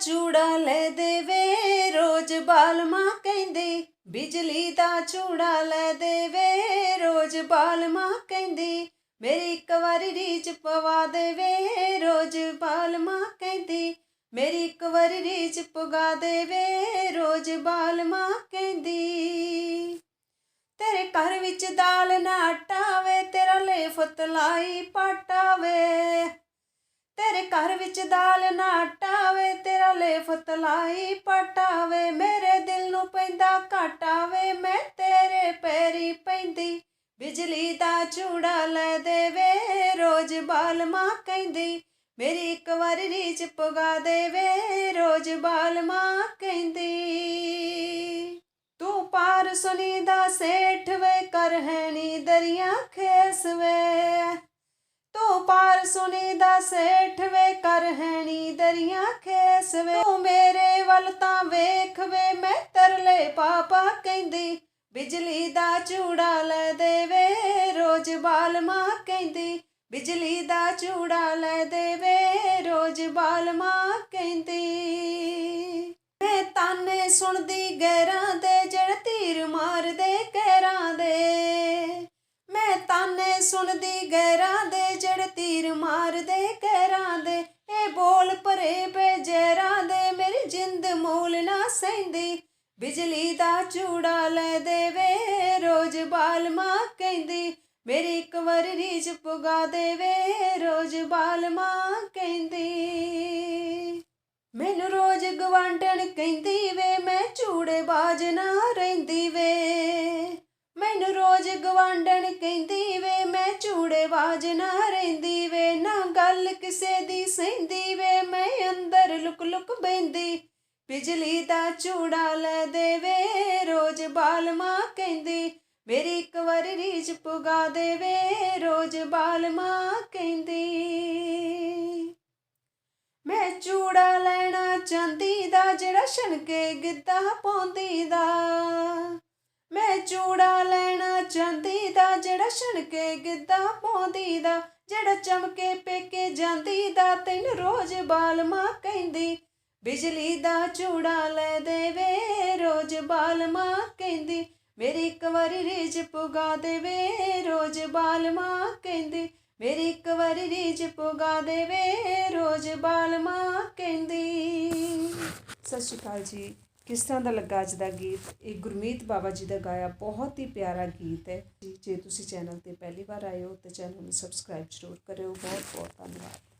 ਚੂੜਾ ਲੈ ਦੇਵੇ, ਰੋਜ਼ ਬਾਲਮਾ ਕਹਿੰਦੀ, ਬਿਜਲੀ ਦਾ ਚੂੜਾ ਲੈ ਦੇਵੇ, ਰੋਜ਼ ਬਾਲਮਾ ਕਹਿੰਦੀ, ਮੇਰੀ ਇੱਕ ਵਾਰੀ ਰੀਚ ਪਵਾ ਦੇਵੇ, ਰੋਜ਼ ਬਾਲਮਾ ਕਹਿੰਦੀ, ਮੇਰੀ ਇੱਕ ਵਾਰੀ ਰੀਝ ਪੁਗਾ ਦੇਵੇ, ਰੋਜ਼ ਬਾਲਮਾ ਕਹਿੰਦੀ। ਤੇਰੇ ਘਰ ਵਿੱਚ ਦਾਲ ਨਾ ਆਟਾ ਵੇ ਤੇਰਾ ਲੇਫਤ ਲਾਈ ਪਾਟਾ ਵੇ ਘਰ ਵਿੱਚ ਦਾਲ ਨਾ ਆਟਾ ਤੇਰਾ ਲੇਫਤ ਲਾਈ ਪਾਟਾ ਮੇਰੇ ਦਿਲ ਨੂੰ ਪੈਂਦਾ ਘਾਟਾ ਮੈਂ ਤੇਰੇ ਪੈਰੀ ਪੈਂਦੀ, ਬਿਜਲੀ ਦਾ ਚੂੜਾ ਲੈ ਦੇਵੇ, ਰੋਜ਼ ਬਾਲਮਾ ਕਹਿੰਦੀ, ਮੇਰੀ ਇੱਕ ਵਾਰੀ ਰੀਝ ਪੁਗਾ ਦੇਵੇ, ਰੋਜ਼ ਬਾਲਮਾ ਕਹਿੰਦੀ। ਤੂੰ ਪਾਰ ਸੁਣੀ ਦਾ ਸੇਠ ਵੇ ਕਰ ਹੈਣੀ ਦਰਿਆ ਖੇਸ ਵੇ। ਸੁਣੀ ਦਾ ਸੇਠ ਵੇ ਕਰ ਹੈਣੀ ਦਰਿਆ ਖੇਸ ਵੇ। ਤੂੰ ਮੇਰੇ ਵੱਲ ਤਾਂ ਵੇਖ ਵੇ, ਮੈਂ ਤਰਲੇ ਪਾਪਾ ਕਹਿੰਦੀ, ਬਿਜਲੀ ਦਾ ਚੂੜਾ ਲੈ ਦੇਵੇ ਰੋਜ਼ ਬਾਲਮਾ ਕਹਿੰਦੀ, ਬਿਜਲੀ ਦਾ ਚੂੜਾ ਲੈ ਦੇਵੇ ਰੋਜ਼ ਬਾਲਮਾ ਕਹਿੰਦੀ। ਮੈਂ ਤਾਨੇ ਸੁਣਦੀ ਗੈਰਾਂ ਦੇ ਜਿਹੜੇ ਤੀਰ ਮਾਰਦੇ ਸੁਣਦੀ ਗੈਰਾਂ ਦੇ ਜਿਹੜੇ ਤੀਰ ਮਾਰਦੇ ਕਹਿਰਾਂ ਦੇ। ਇਹ ਬੋਲ ਭਰੇ ਬੇਜਰਾਂ ਦੇ, ਮੇਰੀ ਜਿੰਦ ਮੂਲ ਨਾ ਸੈਂਦੀ ਬਿਜਲੀ ਦਾ ਚੂੜਾ ਲੈ ਦੇਵੇ, ਰੋਜ਼ ਬਾਲਮਾ ਕਹਿੰਦੀ। ਮੇਰੀ ਇੱਕ ਵਾਰੀ ਰੀਝ ਪੁਗਾ ਦੇਵੇ, ਰੋਜ਼ ਬਾਲ ਮਾਂ ਕਹਿੰਦੀ। ਮੈਨੂੰ ਰੋਜ਼ ਗਵਾਂਢਣ ਕਹਿੰਦੀ ਵੇ, ਮੈਂ ਚੂੜੇ ਬਾਜ ਨਾ ਰਹਿੰਦੀ ਵੇ। ਗੱਲ ਕਿਸੇ ਦੀ ਸਹਿੰਦੀ ਵੇ, ਮੈਂ ਅੰਦਰ ਲੁਕ ਲੁਕ ਬੈੰਦੀ ਬਿਜਲੀ ਦਾ ਚੂੜਾ ਲੈ ਦੇਵੇ, ਰੋਜ਼ ਬਾਲਮਾ ਕਹਿੰਦੀ। ਮੇਰੀ ਇੱਕ ਵਾਰੀ ਰੀਝ ਪੁਗਾ ਦੇਵੇ, ਰੋਜ਼ ਬਾਲਮਾ ਕਹਿੰਦੀ। ਮੈਂ ਚੂੜਾ ਲੈਣਾ ਚਾਹੁੰਦੀ ਦਾ, ਜਿਹੜਾ ਛਣਕੇ ਗਿੱਧਾ ਪਾਉਂਦੀ ਦਾ। ਦਾ ਜਿਹੜਾ ਛਣਕੇ ਗਿੱਧਾ ਪਾਉਂਦੀ ਦਾ, ਜਿਹੜਾ ਚਮਕੇ ਪੇਕੇ ਜਾਂਦੀ ਦਾ, ਤੈਨੂੰ ਰੋਜ਼ ਬਾਲਮਾ ਕਹਿੰਦੀ, ਬਿਜਲੀ ਦਾ ਚੂੜਾ ਲੈ ਦੇਵੇ, ਰੋਜ਼ ਬਾਲਮਾ ਕਹਿੰਦੀ, ਮੇਰੀ ਇੱਕ ਵਾਰੀ ਰੀਝ ਪੁਗਾ ਦੇਵੇ, ਰੋਜ਼ ਬਾਲਮਾ ਕਹਿੰਦੀ, ਮੇਰੀ ਇੱਕ ਵਾਰੀ ਰੀਝ ਪੁਗਾ ਦੇਵੇ, ਰੋਜ਼ ਬਾਲਮਾ ਕਹਿੰਦੀ। ਸਤਿ ਸ਼੍ਰੀ ਅਕਾਲ ਜੀ। ਕਿਸ ਤਰ੍ਹਾਂ ਦਾ ਲੱਗਾ ਅੱਜ ਦਾ ਗੀਤ? ਇਹ ਗੁਰਮੀਤ ਬਾਬਾ ਜੀ ਦਾ ਗਾਇਆ ਬਹੁਤ ਹੀ ਪਿਆਰਾ ਗੀਤ ਹੈ। ਜੀ, ਜੇ ਤੁਸੀਂ ਚੈਨਲ ਤੇ ਪਹਿਲੀ ਵਾਰ ਆਏ ਹੋ ਤਾਂ ਚੈਨਲ ਨੂੰ ਸਬਸਕ੍ਰਾਈਬ ਜ਼ਰੂਰ ਕਰਿਓ। ਬਹੁਤ ਬਹੁਤ ਧੰਨਵਾਦ।